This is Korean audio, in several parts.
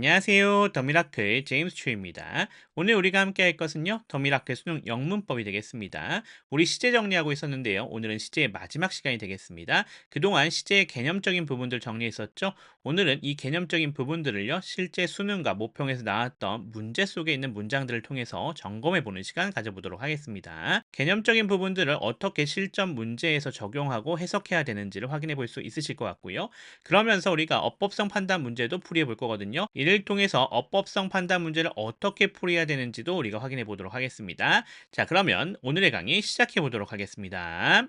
안녕하세요. 더미라클 제임스 추입니다. 오늘 우리가 함께 할 것은요. 더미라클 수능 영문법이 되겠습니다. 우리 시제 정리하고 있었는데요. 오늘은 시제의 마지막 시간이 되겠습니다. 그동안 시제의 개념적인 부분들 정리했었죠. 오늘은 이 개념적인 부분들을요. 실제 수능과 모평에서 나왔던 문제 속에 있는 문장들을 통해서 점검해 보는 시간 가져보도록 하겠습니다. 개념적인 부분들을 어떻게 실전 문제에서 적용하고 해석해야 되는지를 확인해 볼 수 있으실 것 같고요. 그러면서 우리가 어법성 판단 문제도 풀이해 볼 거거든요. 이를 통해서 어법성 판단 문제를 어떻게 풀어야 되는지도 우리가 확인해 보도록 하겠습니다. 자, 그러면 오늘의 강의 시작해 보도록 하겠습니다.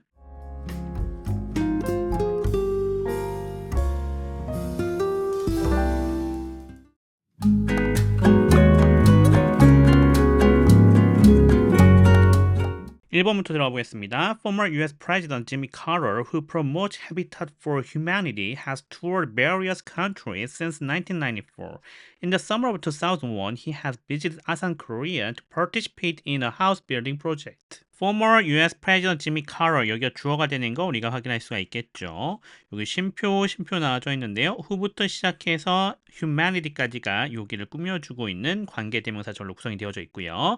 1번부터 들어가 보겠습니다. Former US President Jimmy Carter, who promotes Habitat for Humanity, has toured various countries since 1994. In the summer of 2001, he has visited Asan, Korea to participate in a house building project. former US President Jimmy Carter 여기가 주어가 되는 거 우리가 확인할 수가 있겠죠. 여기 쉼표, 쉼표 나와져 있는데요. 후부터 시작해서 humanity까지가 여기를 꾸며주고 있는 관계 대명사절로 구성이 되어져 있고요.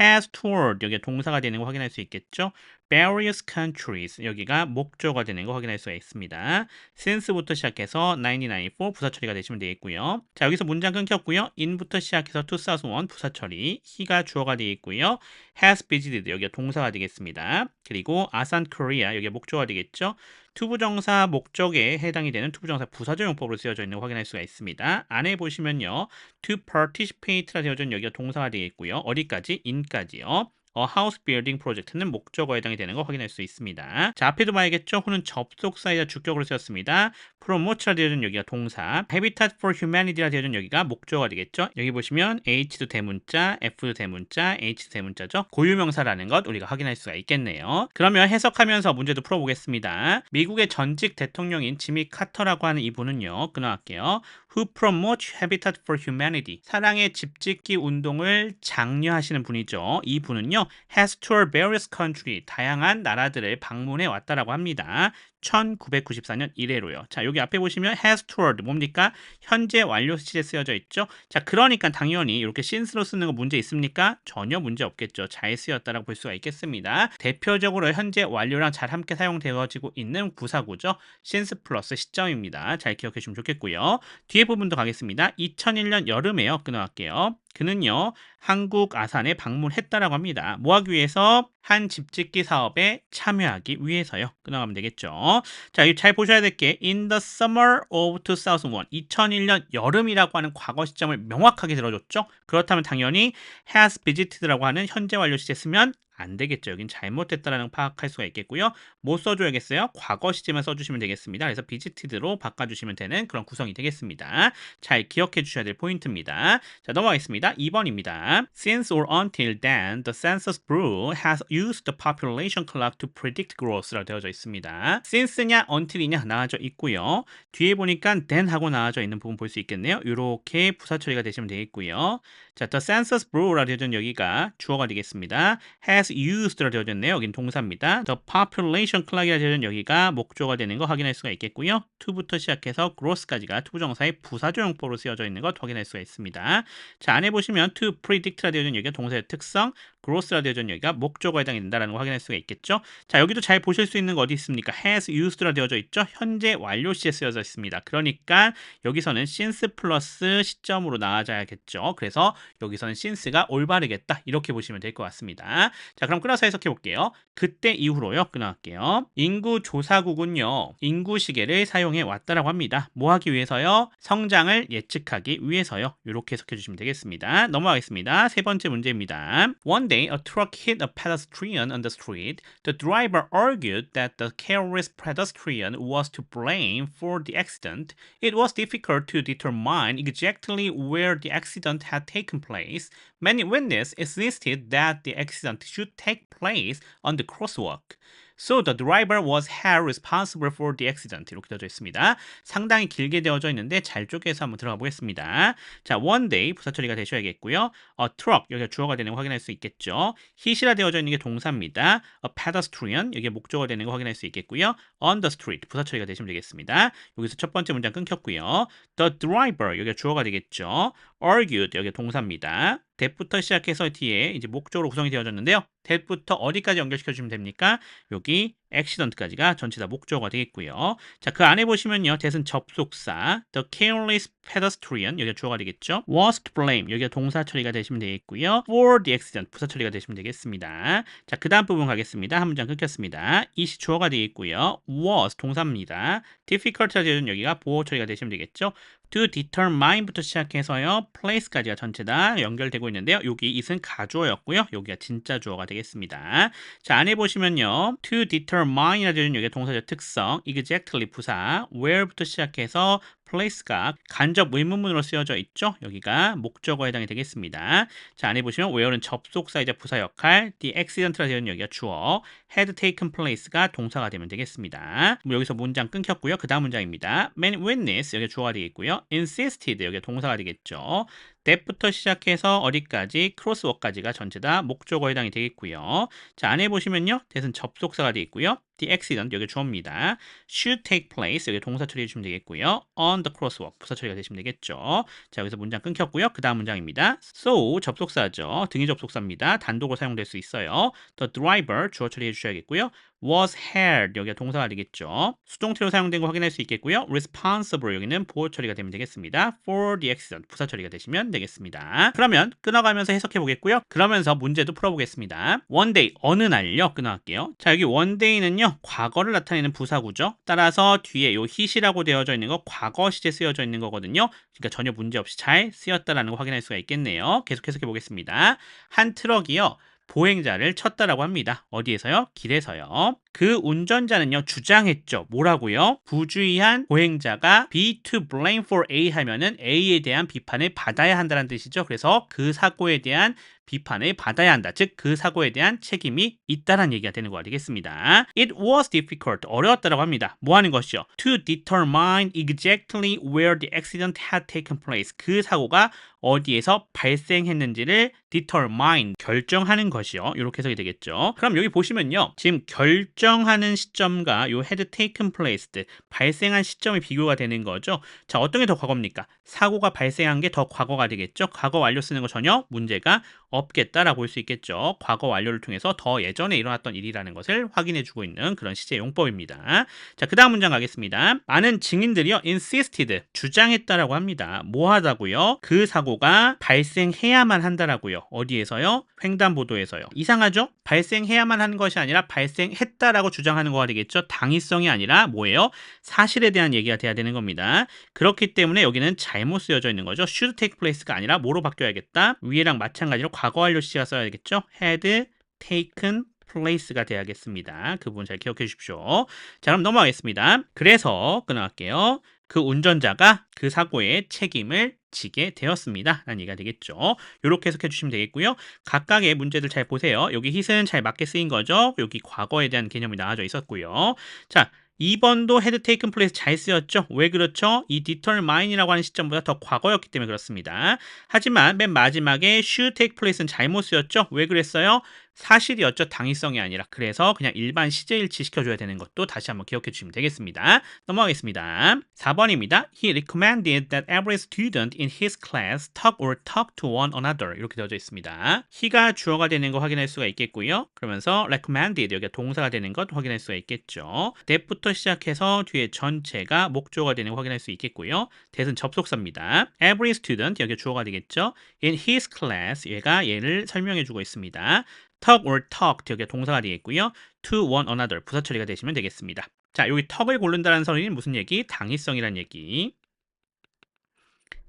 has toured 여기 동사가 되는 거 확인할 수 있겠죠. Various countries 여기가 목조가 되는 거 확인할 수가 있습니다. since부터 시작해서 1994 부사 처리가 되시면 되겠고요. 자 여기서 문장 끊겼고요. in부터 시작해서 2001 부사 처리 he가 주어가 되어 있고요. has visited 여기가 동사가 되겠습니다. 그리고 아산 코리아 여기가 목조가 되겠죠. 투부정사 목적에 해당이 되는 투부정사 부사적 용법으로 쓰여져 있는 거 확인할 수가 있습니다. 안에 보시면요. to participate라 있는 여기가 동사가 되겠고요. 어디까지? in까지요. 어, 하우스 빌딩 프로젝트는 목적어에 해당이 되는 거 확인할 수 있습니다. 자, 앞에도 봐야겠죠? 후는 접속사이자 주격으로 쓰였습니다. 프로모트라 되어진 여기가 동사, Habitat for Humanity라 되어진 여기가 목적어가 되겠죠? 여기 보시면 H도 대문자, F도 대문자, H도 대문자죠? 고유명사라는 것 우리가 확인할 수가 있겠네요. 그러면 해석하면서 문제도 풀어보겠습니다. 미국의 전직 대통령인 지미 카터라고 하는 이분은요, 끊어갈게요. Who promotes Habitat for Humanity. 사랑의 집짓기 운동을 장려하시는 분이죠. 이 분은요, has toured various country, 다양한 나라들을 방문해 왔다라고 합니다. 1994년 1회로요. 자, 여기 앞에 보시면 has toured 뭡니까? 현재 완료 시제 쓰여져 있죠. 자, 그러니까 당연히 이렇게 since로 쓰는 거 문제 있습니까? 전혀 문제 없겠죠. 잘 쓰였다라고 볼 수가 있겠습니다. 대표적으로 현재 완료랑 잘 함께 사용되어지고 있는 부사구죠. since 플러스 시점입니다. 잘 기억해 주시면 좋겠고요. 뒤에 부분도 가겠습니다. 2001년 여름에요. 끊어갈게요. 그는요, 한국 아산에 방문했다라고 합니다. 뭐 하기 위해서? 한 집짓기 사업에 참여하기 위해서요. 끊어가면 되겠죠. 자, 잘 보셔야 될 게 in the summer of 2001, 2001년 여름이라고 하는 과거 시점을 명확하게 들어줬죠. 그렇다면 당연히 has visited라고 하는 현재 완료 시제 쓰면 안 되겠죠. 여긴 잘못됐다라는 파악할 수가 있겠고요. 뭐 써줘야겠어요? 과거 시제만 써주시면 되겠습니다. 그래서 visited로 바꿔주시면 되는 그런 구성이 되겠습니다. 잘 기억해 주셔야 될 포인트입니다. 자, 넘어가겠습니다. 2번입니다. Since or until then, the Census Bureau has used the population clock to predict growth라고 되어져 있습니다. since냐 until이냐 나와져 있고요. 뒤에 보니까 then 하고 나와져 있는 부분 볼 수 있겠네요. 이렇게 부사 처리가 되시면 되겠고요. 자, the Census Bureau라 되어진 여기가 주어가 되겠습니다. has used라 되어져 있네요. 여긴 동사입니다. The population clock이라 있는 여기가 목조가 되는 거 확인할 수가 있겠고요. to부터 시작해서 growth까지가 투부정사의 부사조용법으로 쓰여져 있는 것 확인할 수가 있습니다. 자, 안에 보시면 to predict라 있는 여기가 동사의 특성, 되어져 있는 여기가 목조가 해당이 된다는 걸 확인할 수가 있겠죠. 자, 여기도 잘 보실 수 있는 거 어디 있습니까? has used라 되어져 있죠. 현재 완료 시에 쓰여져 있습니다. 그러니까 여기서는 since 플러스 시점으로 나와줘야겠죠. 그래서 여기서는 since가 올바르겠다. 이렇게 보시면 될 것 같습니다. 자, 그럼 끊어서 해석해 볼게요. 그때 이후로요. 끊어갈게요. 인구 조사국은요. 인구 시계를 사용해 왔다라고 합니다. 뭐 하기 위해서요? 성장을 예측하기 위해서요. 이렇게 해석해 주시면 되겠습니다. 넘어가겠습니다. 세 번째 문제입니다. One day a truck hit a pedestrian on the street. The driver argued that the careless pedestrian was to blame for the accident. It was difficult to determine exactly where the accident had taken place. Many witnesses insisted that the accident should take place on the crosswalk. So the driver was held responsible for the accident. 이렇게 되어져 있습니다. 상당히 길게 되어져 있는데 잘 쪼개서 한번 들어가 보겠습니다. 자, one day 부사 처리가 되셔야겠고요. a truck 여기가 주어가 되는 거 확인할 수 있겠죠. hit이라 되어져 있는 게 동사입니다. a pedestrian 여기가 목적어 되는 거 확인할 수 있겠고요. on the street 부사 처리가 되시면 되겠습니다. 여기서 첫 번째 문장 끊겼고요. the driver 여기가 주어가 되겠죠. Argued 여기 동사입니다. that부터 시작해서 뒤에 이제 목적으로 구성이 되어졌는데요. that부터 어디까지 연결시켜 주면 됩니까? 여기 accident까지가 전체 다 목적어가 되겠고요. 자, 그 안에 보시면요. that은 접속사, the careless pedestrian 여기가 주어가 되겠죠. was to blame 여기가 동사 처리가 되시면 되겠고요. for the accident 부사 처리가 되시면 되겠습니다. 자, 그 다음 부분 가겠습니다. 한 문장 끊겼습니다. 이시 주어가 되겠고요. was 동사입니다. difficult가 되는 여기가 보호 처리가 되시면 되겠죠. To determine부터 시작해서요. place까지가 전체 다 연결되고 있는데요. 여기 it은 가주어였고요. 여기가 진짜 주어가 되겠습니다. 자, 안에 보시면요. to determine이라는 여기 동사적 특성, exactly 부사, where부터 시작해서 place가 간접 의문문으로 쓰여져 있죠. 여기가 목적어에 해당이 되겠습니다. 자, 안에 보시면 where는 접속사이자 부사 역할, the accident라 되어 있는 여기가 주어, had taken place가 동사가 되면 되겠습니다. 여기서 문장 끊겼고요. 그 다음 문장입니다. main witness 여기 주어가 되겠고요. insisted 여기 동사가 되겠죠. that부터 시작해서 어디까지 크로스워까지가 전체 다 목적어에 해당이 되겠고요. 자, 안에 보시면요. that은 접속사가 되어 있고요. The accident 여기 주어입니다. should take place 여기 동사 처리해 주시면 되겠고요. on the crosswalk 부사 처리가 되시면 되겠죠. 자, 여기서 문장 끊겼고요. 그 다음 문장입니다. so 접속사죠. 등위 접속사입니다. 단독으로 사용될 수 있어요. the driver 주어 처리해 주셔야겠고요. was held 여기가 동사가 되겠죠. 수동태로 사용된 거 확인할 수 있겠고요. responsible 여기는 보호 처리가 되면 되겠습니다. for the accident 부사 처리가 되시면 되겠습니다. 그러면 끊어가면서 해석해 보겠고요. 그러면서 문제도 풀어보겠습니다. one day 어느 날요 끊어갈게요. 자 여기 one day는요 과거를 나타내는 부사구죠. 따라서 뒤에 요 hit이라고 되어져 있는 거 과거 시제 쓰여져 있는 거거든요. 그러니까 전혀 문제 없이 잘 쓰였다라는 거 확인할 수가 있겠네요. 계속 해석해 보겠습니다. 한 트럭이요. 보행자를 쳤다라고 합니다. 어디에서요? 길에서요. 그 운전자는요 주장했죠. 뭐라고요? 부주의한 보행자가 be to blame for A 하면은 A에 대한 비판을 받아야 한다는 뜻이죠. 그래서 그 사고에 대한 비판을 받아야 한다. 즉 그 사고에 대한 책임이 있다는 얘기가 되는 거 되겠습니다. It was difficult. 어려웠다라고 합니다. 뭐 하는 것이요? To determine exactly where the accident had taken place. 그 사고가 어디에서 발생했는지를 determine 결정하는 것이요. 이렇게 해석이 되겠죠. 그럼 여기 보시면요. 지금 결정 하는 시점과 요 had taken place 발생한 시점이 비교가 되는 거죠. 자, 어떤 게 더 과거입니까? 사고가 발생한 게 더 과거가 되겠죠. 과거 완료 쓰는 거 전혀 문제가 없겠다라고 볼 수 있겠죠. 과거 완료를 통해서 더 예전에 일어났던 일이라는 것을 확인해 주고 있는 그런 시제 용법입니다. 자, 그 다음 문장 가겠습니다. 많은 증인들이요, insisted, 주장했다라고 합니다. 뭐 하다고요? 그 사고가 발생해야만 한다라고요. 어디에서요? 횡단보도에서요. 이상하죠? 발생해야만 하는 것이 아니라 발생했다 라고 주장하는 거가 되겠죠. 당위성이 아니라 뭐예요? 사실에 대한 얘기가 돼야 되는 겁니다. 그렇기 때문에 여기는 잘못 쓰여져 있는 거죠. should take place가 아니라 뭐로 바뀌어야겠다? 위에랑 마찬가지로 과거 완료 시가 써야겠죠. had taken place가 돼야겠습니다. 그 부분 잘 기억해 주십시오. 자, 그럼 넘어가겠습니다. 그래서 끊어갈게요. 그 운전자가 그 사고의 책임을 지게 되었습니다. 라는 얘기가 되겠죠. 이렇게 해석해 주시면 되겠고요. 각각의 문제들 잘 보세요. 여기 hit은 잘 맞게 쓰인 거죠. 여기 과거에 대한 개념이 나와져 있었고요. 자, 2번도 had taken place 잘 쓰였죠. 왜 그렇죠? 이 determine이라고 하는 시점보다 더 과거였기 때문에 그렇습니다. 하지만 맨 마지막에 should take place는 잘못 쓰였죠. 왜 그랬어요? 사실이었죠. 당위성이 아니라. 그래서 그냥 일반 시제일치 시켜줘야 되는 것도 다시 한번 기억해 주시면 되겠습니다. 넘어가겠습니다. 4번입니다. He recommended that every student in his class talk or talk to one another. 이렇게 되어져 있습니다. he가 주어가 되는 거 확인할 수가 있겠고요. 그러면서 recommended 여기가 동사가 되는 것 확인할 수가 있겠죠. that부터 시작해서 뒤에 전체가 목조가 되는 거 확인할 수 있겠고요. that은 접속사입니다. every student 여기 주어가 되겠죠. in his class 얘가 얘를 설명해 주고 있습니다. Talk or talk 여기가 동사가 되겠고요. to one another 부사 처리가 되시면 되겠습니다. 자, 여기 턱을 고른다는 소리는 무슨 얘기? 당위성이라는 얘기.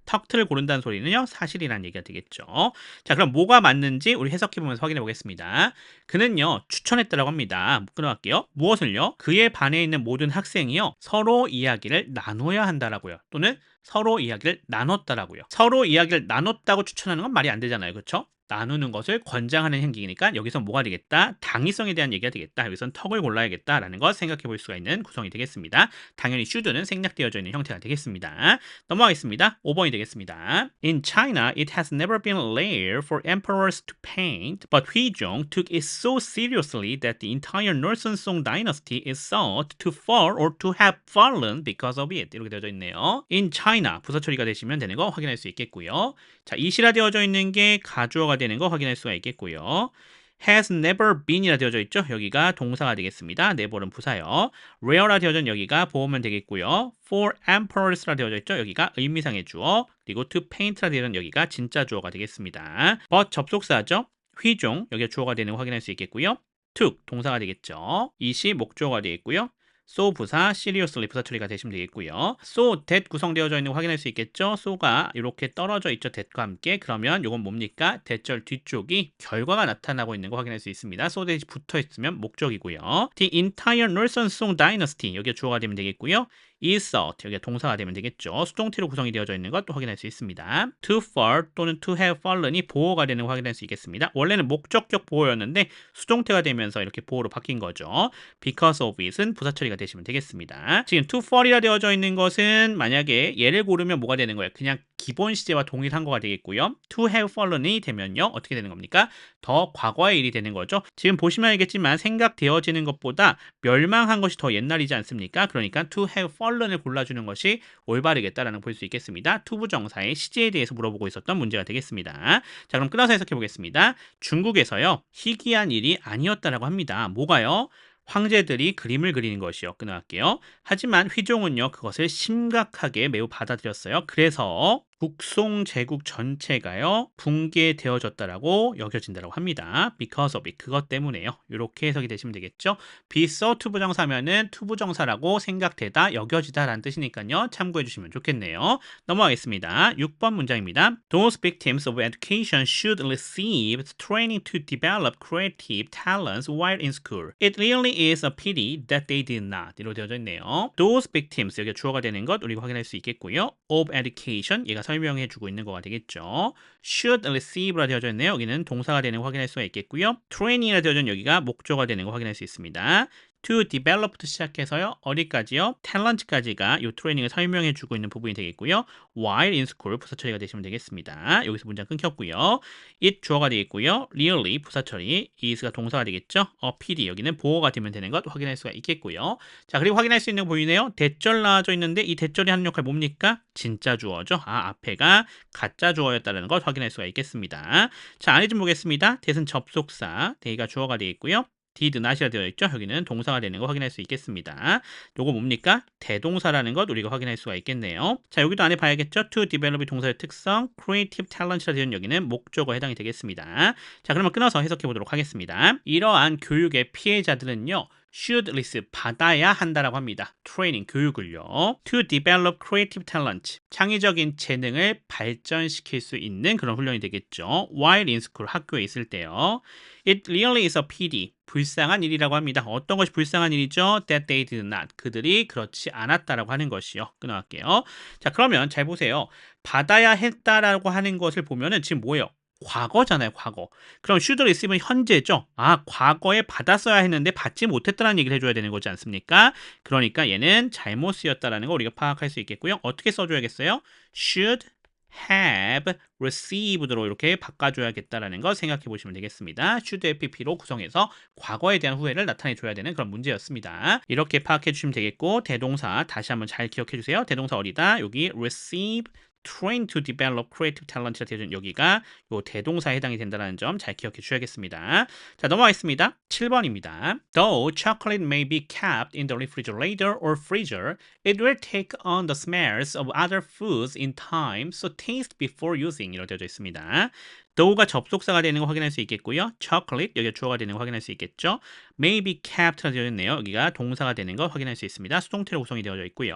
턱트를 고른다는 소리는요 사실이라는 얘기가 되겠죠. 자 그럼 뭐가 맞는지 우리 해석해 보면서 확인해 보겠습니다. 그는요 추천했다라고 합니다. 끊어갈게요. 무엇을요? 그의 반에 있는 모든 학생이요 서로 이야기를 나눠야 한다라고요. 또는 서로 이야기를 나눴다라고요. 서로 이야기를 나눴다고 추천하는 건 말이 안 되잖아요. 그렇죠? 나누는 것을 권장하는 행기니까 여기서 뭐가 되겠다? 당위성에 대한 얘기가 되겠다. 여기선 턱을 골라야겠다라는 것 생각해 볼 수가 있는 구성이 되겠습니다. 당연히 should는 생략되어져 있는 형태가 되겠습니다. 넘어가겠습니다. 5번이 되겠습니다. In China, it has never been rare for emperors to paint, but Huizong took it so seriously that the entire Northern Song dynasty is thought to fall or to have fallen because of it. 이렇게 되어져 있네요. In China, 부사 처리가 되시면 되는 거 확인할 수 있겠고요. 자, 이 시라 되어져 있는 게 가주어가 되는 거 확인할 수가 있겠고요. has never been이라 되어져 있죠. 여기가 동사가 되겠습니다. never는 부사요. rare라 있는 여기가 보호면 되겠고요. for emperors라 되어져 있죠. 여기가 의미상의 주어. 그리고 to paint라 되어 있는 여기가 진짜 주어가 되겠습니다. but 접속사죠. 휘종 여기가 주어가 되는 거 확인할 수 있겠고요. took 동사가 되겠죠. 이시 목주어가 되겠고요. So 부사, seriously 부사 처리가 되시면 되겠고요. so that 구성되어져 있는 거 확인할 수 있겠죠. so가 이렇게 떨어져 있죠. that과 함께. 그러면 이건 뭡니까? 대절 뒤쪽이 결과가 나타나고 있는 거 확인할 수 있습니다. so that이 붙어 있으면 목적이고요. The entire Northern Song Dynasty 여기가 주어가 되면 되겠고요. Thought 여기가 동사가 되면 되겠죠. 수동태로 구성이 되어져 있는 것도 확인할 수 있습니다. to fall 또는 to have fallen이 보호가 되는 거 확인할 수 있겠습니다. 원래는 목적격 보호였는데 수동태가 되면서 이렇게 보호로 바뀐 거죠. because of it은 부사 처리가 되시면 되겠습니다. 지금 to fall이라 되어져 있는 것은 만약에 얘를 고르면 뭐가 되는 거예요? 그냥 기본 시제와 동일한 거가 되겠고요. to have fallen이 되면요. 어떻게 되는 겁니까? 더 과거의 일이 되는 거죠. 지금 보시면 알겠지만 생각되어지는 것보다 멸망한 것이 더 옛날이지 않습니까? 그러니까 to have fallen을 골라주는 것이 올바르겠다라는 볼 수 있겠습니다. 투부정사의 시제에 대해서 물어보고 있었던 문제가 되겠습니다. 자 그럼 끊어서 해석해 보겠습니다. 중국에서요. 희귀한 일이 아니었다라고 합니다. 뭐가요? 황제들이 그림을 그리는 것이요. 끊어갈게요. 하지만 휘종은요, 그것을 심각하게 매우 받아들였어요. 그래서 북송 제국 전체가요, 붕괴되어졌다라고 여겨진다고 합니다. because of it. 그것 때문에요. 이렇게 해석이 되시면 되겠죠. be so 투부정사면은 투부정사라고 생각되다, 여겨지다라는 뜻이니까요. 참고해 주시면 좋겠네요. 넘어가겠습니다. 6번 문장입니다. Those victims of education should receive training to develop creative talents while in school. It really is a pity that they did not. 이로 되어져 있네요. Those victims 여기 주어가 되는 것 우리가 확인할 수 있겠고요. of education 얘가 설명해 주고 있는 거가 되겠죠. should receive라 되어져 있네요. 여기는 동사가 되는 거 확인할 수가 있겠고요. training이라 되어져 있는 여기가 목조가 되는 거 확인할 수 있습니다. To develop부터 시작해서요. 어디까지요? talent까지가 이 트레이닝을 설명해 주고 있는 부분이 되겠고요. while in school 부사 처리가 되시면 되겠습니다. 여기서 문장 끊겼고요. it 주어가 되겠고요. really 부사 처리, is가 동사가 되겠죠. 어, pd 여기는 보호가 되면 되는 것 확인할 수가 있겠고요. 자, 그리고 확인할 수 있는 거 보이네요. 대절 나와져 있는데 이 대절이 하는 역할 뭡니까? 진짜 주어죠. 아, 앞에가 가짜 주어였다는 것 확인할 수가 있겠습니다. 자, 안에 좀 보겠습니다. 대은 접속사, 대가 주어가 되겠고요. Did not이라 되어 있죠. 여기는 동사가 되는 거 확인할 수 있겠습니다. 요거 뭡니까? 대동사라는 것 우리가 확인할 수가 있겠네요. 자, 여기도 안에 봐야겠죠. to develop이 동사의 특성, creative talent이라 되어 있는 여기는 목적어에 해당이 되겠습니다. 자, 그러면 끊어서 해석해 보도록 하겠습니다. 이러한 교육의 피해자들은요. Should receive 받아야 한다라고 합니다. 트레이닝 교육을요. to develop creative talent 창의적인 재능을 발전시킬 수 있는 그런 훈련이 되겠죠. while in school 학교에 있을 때요. It really is a pity. 불쌍한 일이라고 합니다. 어떤 것이 불쌍한 일이죠? That they did not. 그들이 그렇지 않았다라고 하는 것이요. 끊어갈게요. 자, 그러면 잘 보세요. 받아야 했다라고 하는 것을 보면은 지금 뭐예요? 과거잖아요, 과거. 그럼 should receive는 현재죠. 아, 과거에 받았어야 했는데 받지 못했다는 얘기를 해줘야 되는 거지 않습니까? 그러니까 얘는 잘못 쓰였다라는 거 우리가 파악할 수 있겠고요. 어떻게 써줘야겠어요? should have received로 이렇게 바꿔줘야겠다라는 거 생각해 보시면 되겠습니다. should FP로 구성해서 과거에 대한 후회를 나타내 줘야 되는 그런 문제였습니다. 이렇게 파악해 주시면 되겠고 대동사 다시 한번 잘 기억해 주세요. 대동사 어디다? 여기 receive train to develop creative talent이라 되어 있는 여기가 요 대동사에 해당이 된다는 점 잘 기억해 주셔야겠습니다. 자, 넘어가겠습니다. 7번입니다. Though chocolate may be kept in the refrigerator or freezer, it will take on the smells of other foods in time, so taste before using 이렇게 되어져 있습니다. Though가 접속사가 되는 거 확인할 수 있겠고요. chocolate 여기가 주어가 되는 거 확인할 수 있겠죠. may be kept가 되어 있네요. 여기가 동사가 되는 거 확인할 수 있습니다. 수동태로 구성이 되어져 있고요.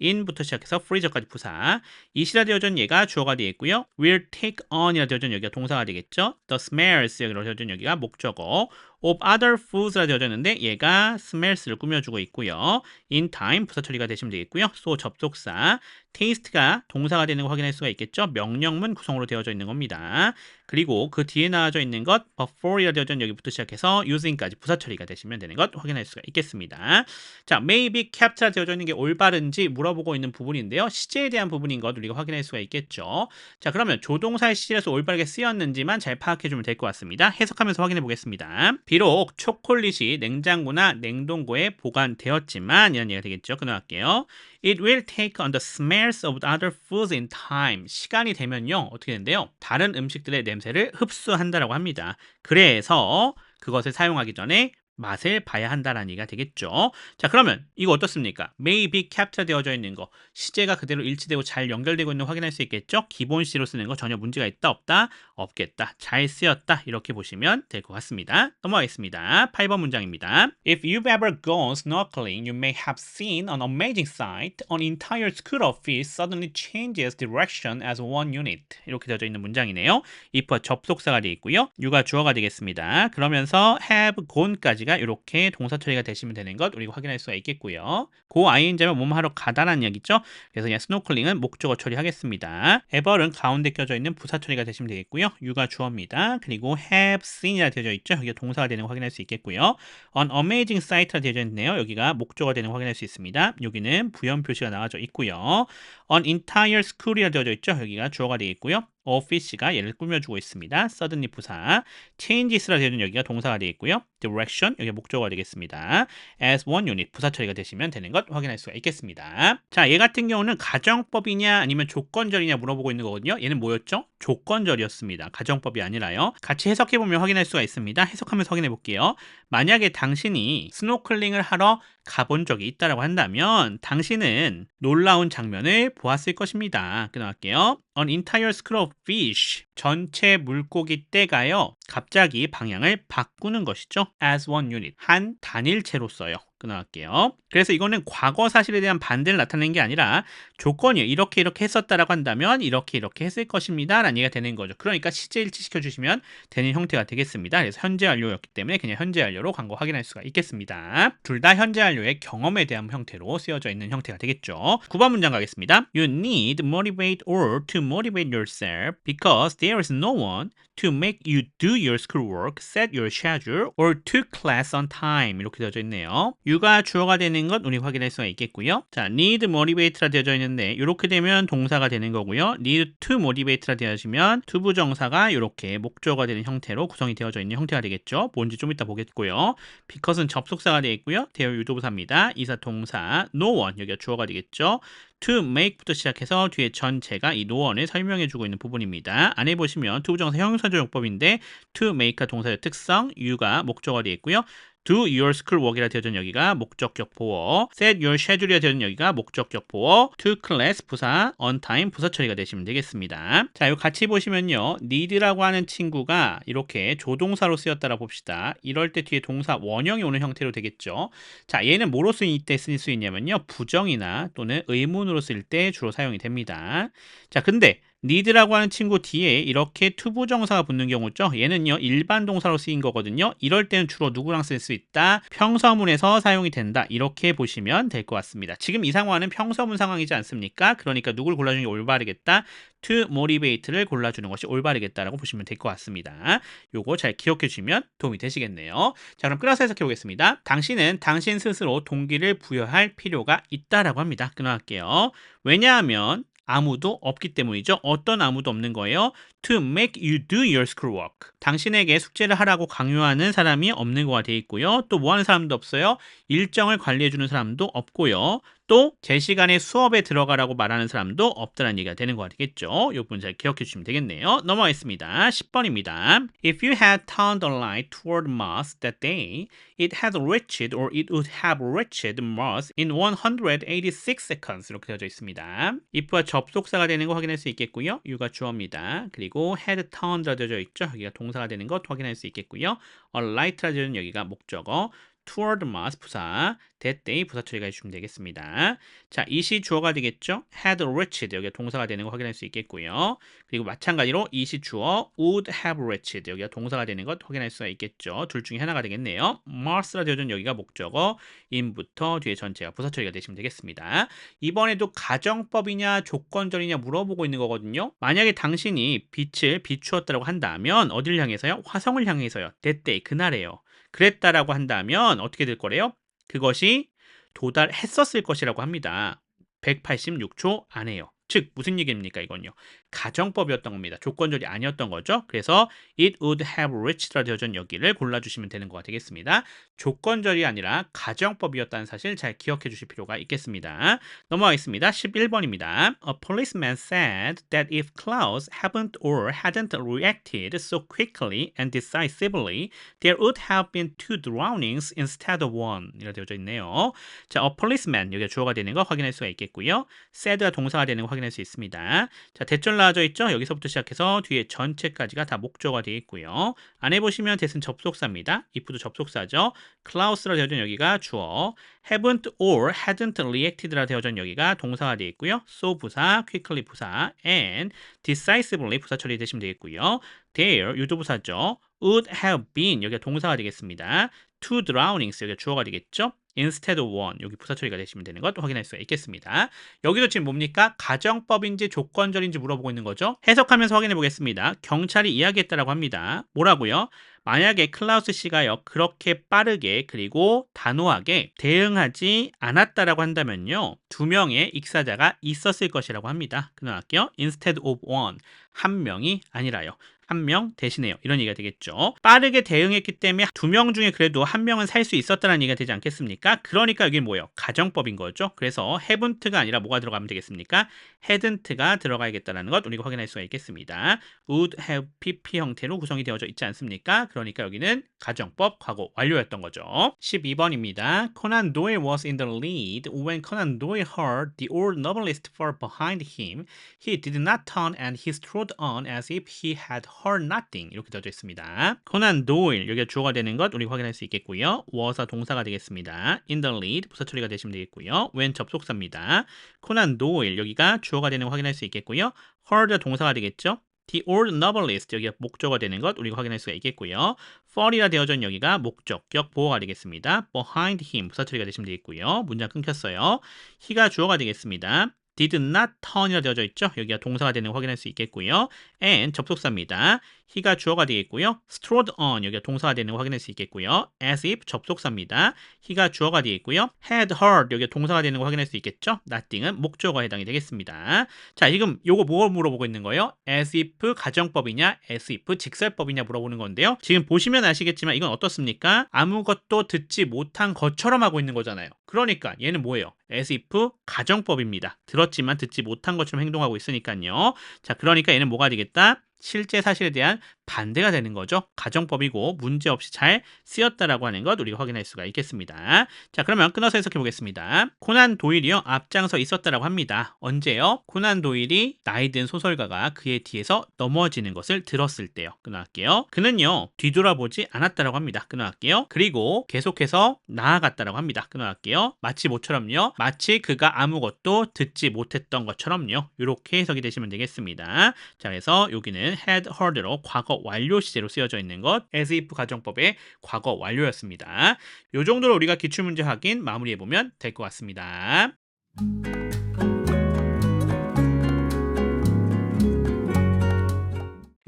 in부터 시작해서 freezer까지 부사. 이시라 있는 얘가 주어가 되어 있고요. will take on이라 있는 여기가 동사가 되겠죠. the smells 여기로 있는 여기가 목적어. of other foods라 되어져 있는데 얘가 smells를 꾸며주고 있고요. in time 부사 처리가 되시면 되겠고요. so 접속사 taste가 동사가 되는 거 확인할 수가 있겠죠. 명령문 구성으로 되어져 있는 겁니다. 그리고 그 뒤에 나와져 있는 것 before이라 되어져 있는 여기부터 시작해서 using까지 부사 처리가 되시면 되는 것 확인할 수가 있겠습니다. 자, maybe capt라 되어져 있는 게 올바른지 물어보고 있는 부분인데요. 시제에 대한 부분인 것 우리가 확인할 수가 있겠죠. 자, 그러면 조동사의 시제에서 올바르게 쓰였는지만 잘 파악해 주면 될 것 같습니다. 해석하면서 확인해 보겠습니다. 비록 초콜릿이 냉장고나 냉동고에 보관되었지만 이런 얘기가 되겠죠. 끊어갈게요. It will take on the smells of other foods in time. 시간이 되면요. 어떻게 된대요? 다른 음식들의 냄새를 흡수한다라고 합니다. 그래서 그것을 사용하기 전에 맛을 봐야 한다라는 얘기가 되겠죠. 자, 그러면 이거 어떻습니까? may be capture 되어져 있는 거. 시제가 그대로 일치되고 잘 연결되고 있는 거 확인할 수 있겠죠? 기본 시로 쓰는 거 전혀 문제가 있다 없다? 없겠다. 잘 쓰였다. 이렇게 보시면 될 것 같습니다. 넘어가겠습니다. 8번 문장입니다. If you've ever gone snorkeling, you may have seen an amazing sight. An entire school of fish suddenly changes direction as one unit. 이렇게 되어져 있는 문장이네요. if와 접속사가 되어 있고요. you가 주어가 되겠습니다. 그러면서 have gone까지 가 이렇게 동사 처리가 되시면 되는 것 우리가 확인할 수가 있겠고요. 고 ing면 뭐뭐 하러 가다라는 얘기죠. 그래서 그냥 스노클링은 목적어 처리하겠습니다. ever은 가운데 껴져 있는 부사 처리가 되시면 되겠고요. You가 주어입니다. 그리고 have seen이라 되어져 있죠. 여기가 동사가 되는 거 확인할 수 있겠고요. an amazing sight라 되어져 있네요. 여기가 목적어 되는 거 확인할 수 있습니다. 여기는 부연 표시가 나와져 있고요. an entire school이라 되어져 있죠. 여기가 주어가 되겠고요. Office가 얘를 꾸며주고 있습니다. suddenly 부사, changes라 되는 여기가 동사가 되겠고요. direction 여기 목적어가 되겠습니다. as one unit 부사 처리가 되시면 되는 것 확인할 수가 있겠습니다. 자, 얘 같은 경우는 가정법이냐 아니면 조건절이냐 물어보고 있는 거거든요. 얘는 뭐였죠? 조건절이었습니다. 가정법이 아니라요. 같이 해석해 보면 확인할 수가 있습니다. 해석하면서 확인해 볼게요. 만약에 당신이 스노클링을 하러 가본 적이 있다라고 한다면 당신은 놀라운 장면을 보았을 것입니다. 끊어갈게요. An entire school of fish. 전체 물고기 떼가요. 갑자기 방향을 바꾸는 것이죠. As one unit. 한 단일체로서요. 끊어갈게요. 그래서 이거는 과거 사실에 대한 반대를 나타내는 게 아니라 조건이에요. 이렇게 이렇게 했었다라고 한다면 이렇게 이렇게 했을 것입니다. 라는 얘기가 되는 거죠. 그러니까 시제 일치시켜 주시면 되는 형태가 되겠습니다. 그래서 현재 완료였기 때문에 그냥 현재 완료로 광고 확인할 수가 있겠습니다. 둘 다 현재 완료의 경험에 대한 형태로 쓰여져 있는 형태가 되겠죠. 9번 문장 가겠습니다. You need motivate or to motivate yourself because there is no one to make you do your schoolwork, set your schedule, or to class on time. 이렇게 되어져 있네요. you 가 주어가 되는 것 우리 확인할 수가 있겠고요. 자, need motivate라 되어져 있는데 이렇게 되면 동사가 되는 거고요. need to motivate라 되어지면 투부정사가 이렇게 목적어가 되는 형태로 구성이 되어져 있는 형태가 되겠죠. 뭔지 좀 이따 보겠고요. because는 접속사가 되어 있고요. 대여 유도부사입니다. 이사 동사 no one 여기가 주어가 되겠죠. to make부터 시작해서 뒤에 전체가 이 노원을 설명해 주고 있는 부분입니다. 안에 보시면 투부정사 형용사조 용법인데 to make가 동사의 특성, you가 목적어가 되어 있고요. Do your school work이라 되어진 여기가 목적격 보어, set your schedule이라 되어진 여기가 목적격 보어, to class 부사, on time 부사 처리가 되시면 되겠습니다. 자, 이거 같이 보시면요. need라고 하는 친구가 이렇게 조동사로 쓰였다라 봅시다. 이럴 때 뒤에 동사 원형이 오는 형태로 되겠죠. 자, 얘는 뭐로 쓰일 때쓸수 있냐면요. 부정이나 또는 의문으로 쓸 때 주로 사용이 됩니다. 자, 근데 need라고 하는 친구 뒤에 이렇게 투부 정사가 붙는 경우죠. 얘는요 일반 동사로 쓰인 거거든요. 이럴 때는 주로 누구랑 쓸 수 있다? 평서문에서 사용이 된다. 이렇게 보시면 될 것 같습니다. 지금 이 상황은 평서문 상황이지 않습니까? 그러니까 누굴 골라주는 게 올바르겠다? to motivate를 골라주는 것이 올바르겠다라고 보시면 될 것 같습니다. 요거 잘 기억해 주시면 도움이 되시겠네요. 자 그럼 끊어서 해석해 보겠습니다. 당신은 당신 스스로 동기를 부여할 필요가 있다라고 합니다. 끊어갈게요. 왜냐하면 아무도 없기 때문이죠. 어떤 아무도 없는 거예요? To make you do your schoolwork. 당신에게 숙제를 하라고 강요하는 사람이 없는 거가 되어 있고요. 또 뭐 하는 사람도 없어요? 일정을 관리해 주는 사람도 없고요. 또 제 시간에 수업에 들어가라고 말하는 사람도 없다는 얘기가 되는 거 되겠죠. 이 부분 잘 기억해 주시면 되겠네요. 넘어가겠습니다. 10번입니다. If you had turned the light toward Mars that day, it had reached or it would have reached Mars in 186 seconds 이렇게 되어져 있습니다. if와 접속사가 되는 거 확인할 수 있겠고요. you가 주어입니다. 그리고 had turned라 되어져 있죠. 여기가 동사가 되는 것 확인할 수 있겠고요. a light라 되는 여기가 목적어 toward must 부사, that day 부사 처리가 해주시면 되겠습니다. 자, 이 시 주어가 되겠죠? had reached 여기가 동사가 되는 거 확인할 수 있겠고요. 그리고 마찬가지로 이 시 주어 would have reached 여기가 동사가 되는 것 확인할 수가 있겠죠. 둘 중에 하나가 되겠네요. must라 되어준 여기가 목적어, in부터 뒤에 전체가 부사 처리가 되시면 되겠습니다. 이번에도 가정법이냐 조건절이냐 물어보고 있는 거거든요. 만약에 당신이 빛을 비추었다고 한다면 어딜 향해서요? 화성을 향해서요. that day 그날에요. 그랬다라고 한다면 어떻게 될 거래요? 그것이 도달했었을 것이라고 합니다. 186초 안에요. 즉 무슨 얘기입니까 이건요? 가정법이었던 겁니다. 조건절이 아니었던 거죠. 그래서 it would have reached라 되어진 여기를 골라주시면 되는 거가 되겠습니다. 조건절이 아니라 가정법이었다는 사실 잘 기억해 주실 필요가 있겠습니다. 넘어가겠습니다. 11번입니다. A policeman said that if Klaus haven't or hadn't reacted so quickly and decisively, there would have been two drownings instead of one. 이라 되어져 있네요. 자, a policeman 여기가 주어가 되는 거 확인할 수가 있겠고요. said가 동사가 되는 거 확인할 수 있습니다. 자, 대절 나 와져 있죠? 여기서부터 시작해서 뒤에 전체까지가 다 목조가 되어 있고요. 안에 보시면 대은 접속사입니다. if도 접속사죠. 클라우스라 되어진 여기가 주어, haven't or hadn't reacted라 되어진 여기가 동사가 되어 있고요. so 부사, quickly 부사, and decisively 부사 처리되시면 되겠고요. there 유도부사죠. would have been 여기가 동사가 되겠습니다. two drownings 여기가 주어가 되겠죠. Instead of one 여기 부사 처리가 되시면 되는 것 확인할 수가 있겠습니다. 여기도 지금 뭡니까? 가정법인지 조건절인지 물어보고 있는 거죠. 해석하면서 확인해 보겠습니다. 경찰이 이야기했다라고 합니다. 뭐라고요? 만약에 클라우스 씨가요 그렇게 빠르게 그리고 단호하게 대응하지 않았다라고 한다면요 두 명의 익사자가 있었을 것이라고 합니다. 그나할게요 instead of one 한 명이 아니라요. 한 명 대신해요. 이런 얘기가 되겠죠. 빠르게 대응했기 때문에 두 명 중에 그래도 한 명은 살 수 있었다는 얘기가 되지 않겠습니까? 그러니까 여기 뭐예요? 가정법인 거죠. 그래서 haven't가 아니라 뭐가 들어가면 되겠습니까? hadn't가 들어가야겠다는 것 우리가 확인할 수가 있겠습니다. would have pp 형태로 구성이 되어져 있지 않습니까? 그러니까 여기는 가정법 과거 완료였던 거죠. 12번입니다. Conan Doyle was in the lead when Conan Doyle heard the old novelist fall behind him. He did not turn and he strode on as if he had heard nothing. 이렇게 되어져 있습니다. 코난 도일 여기가 주어가 되는 것 우리 확인할 수 있겠고요. was가 동사가 되겠습니다. in the lead 부사 처리가 되시면 되겠고요. when 접속사입니다. 코난 도일 여기가 주어가 되는 거 확인할 수 있겠고요. heard 동사가 되겠죠. The old novelist 여기가 목적어가 되는 것 우리가 확인할 수가 있겠고요. fall이라 되어진 여기가 목적 격 보호가 되겠습니다. behind him 부사 처리가 되시면 되겠고요. 문장 끊겼어요. he가 주어가 되겠습니다. Did not turn이라 되어져 있죠. 여기가 동사가 되는 거 확인할 수 있겠고요. and 접속사입니다. He가 주어가 되겠고요. strode on 여기가 동사가 되는 거 확인할 수 있겠고요. as if 접속사입니다. he가 주어가 되겠고요. had heard 여기가 동사가 되는 거 확인할 수 있겠죠. nothing은 목적어가 해당이 되겠습니다. 자, 지금 요거 뭐 물어보고 있는 거예요? as if 가정법이냐, as if 직설법이냐 물어보는 건데요. 지금 보시면 아시겠지만 이건 어떻습니까? 아무것도 듣지 못한 것처럼 하고 있는 거잖아요. 그러니까 얘는 뭐예요? as if 가정법입니다. 들었지만 듣지 못한 것처럼 행동하고 있으니까요. 자, 그러니까 얘는 뭐가 되겠다? 실제 사실에 대한 반대가 되는 거죠. 가정법이고 문제없이 잘 쓰였다라고 하는 것 우리가 확인할 수가 있겠습니다. 자, 그러면 끊어서 해석해 보겠습니다. 코난 도일이요. 앞장서 있었다라고 합니다. 언제요? 코난 도일이 나이 든 소설가가 그의 뒤에서 넘어지는 것을 들었을 때요. 끊어갈게요. 그는요. 뒤돌아보지 않았다라고 합니다. 끊어갈게요. 그리고 계속해서 나아갔다라고 합니다. 끊어갈게요. 마치 모처럼요. 마치 그가 아무것도 듣지 못했던 것처럼요. 이렇게 해석이 되시면 되겠습니다. 자, 그래서 여기는 had heard로 과거 완료 시제로 쓰여져 있는 것 as if 가정법의 과거 완료였습니다. 이 정도로 우리가 기출문제 확인 마무리해 보면 될 것 같습니다.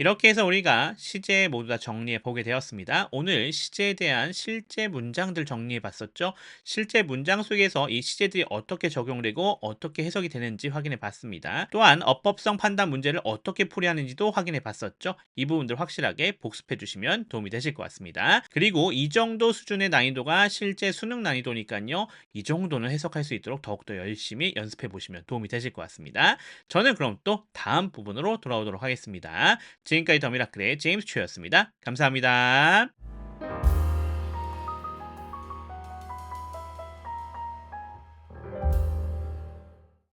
이렇게 해서 우리가 시제 모두 다 정리해 보게 되었습니다. 오늘 시제에 대한 실제 문장들 정리해 봤었죠. 실제 문장 속에서 이 시제들이 어떻게 적용되고 어떻게 해석이 되는지 확인해 봤습니다. 또한 어법성 판단 문제를 어떻게 풀이하는지도 확인해 봤었죠. 이 부분들 확실하게 복습해 주시면 도움이 되실 것 같습니다. 그리고 이 정도 수준의 난이도가 실제 수능 난이도니까요. 이 정도는 해석할 수 있도록 더욱더 열심히 연습해 보시면 도움이 되실 것 같습니다. 저는 그럼 또 다음 부분으로 돌아오도록 하겠습니다. 지금까지 더미라클의 제임스 최였습니다. 감사합니다.